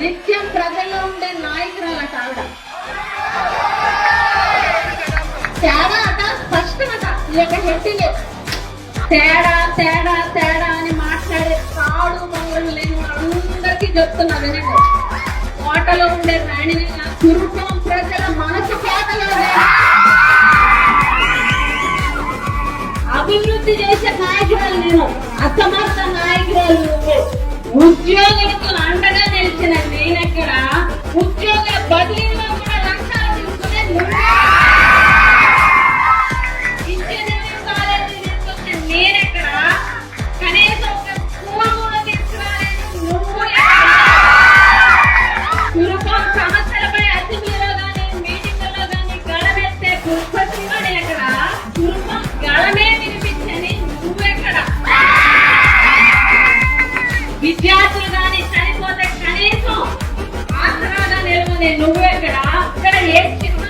నిత్యం ప్రజల్లో ఉండే నాయకురాలట ఆవిడ. తేడా అట స్పష్టమట. ఈ యొక్క హెడ్డింగ్. తేడా తేడా తేడా అని మాట్లాడే కాడు మంగళం లేని వాళ్ళందరికీ చెప్తున్నా వినండి. కోటలో ఉండే రాణిని కురుటం ప్రజల మనసు కోటలో అభివృద్ధి చేసే నాయకురాలు నేను. అసమర్థ నాయకురాలు నువ్వు. ఉద్యోగులకు Buddy! నేను నువ్వు ఎక్కడ ఇక్కడ ఏ చిన్న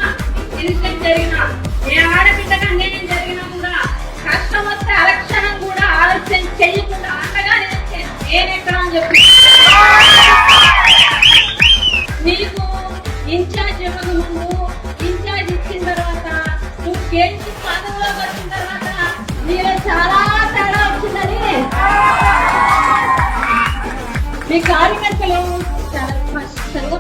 ఇన్సిడెంట్ జరిగినా ఏ ఆడబిడ్డకు అన్యాయం జరిగినా కూడా కష్టం వస్తే అలక్షణం కూడా ఆలస్యం చెయ్యకుండా అండగా నేను నేనెక్కడ అని చెప్పి. నీకు ఇన్ఛార్జ్ ఇవ్వక ముందు ఇన్ఛార్జ్ ఇచ్చిన తర్వాత నువ్వు గెలిచి పదవిలోకి వచ్చిన తర్వాత నీలో చాలా తేడా వచ్చిందని. మీ కార్యకర్తలు చాలా స్పష్టంగా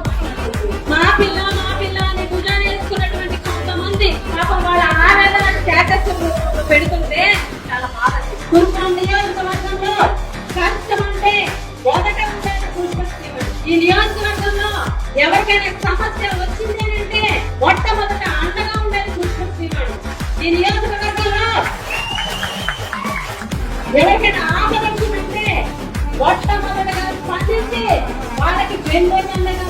మా పిల్ల మా పిల్ల అని భుజాన్ని వేసుకున్నటువంటి కొంతమంది పాపం వాళ్ళ ఆరాధన స్టేటస్ పెడుతుంటే చాలా బాధ కుటుంబం నియోజకవర్గంలో కష్టం అంటే మొదట ఉండేది పుష్పశ్రీమణి. ఈ నియోజకవర్గంలో ఎవరికైనా సమస్య వచ్చింది అంటే మొట్టమొదట అండగా ఉండేది పుష్పశ్రీమణి. ఈ నియోజకవర్గంలో ఎవరికైనా ఆపద వచ్చిందంటే మొట్టమొదటగా స్పందించి వాళ్ళకి When, when, when, when, when.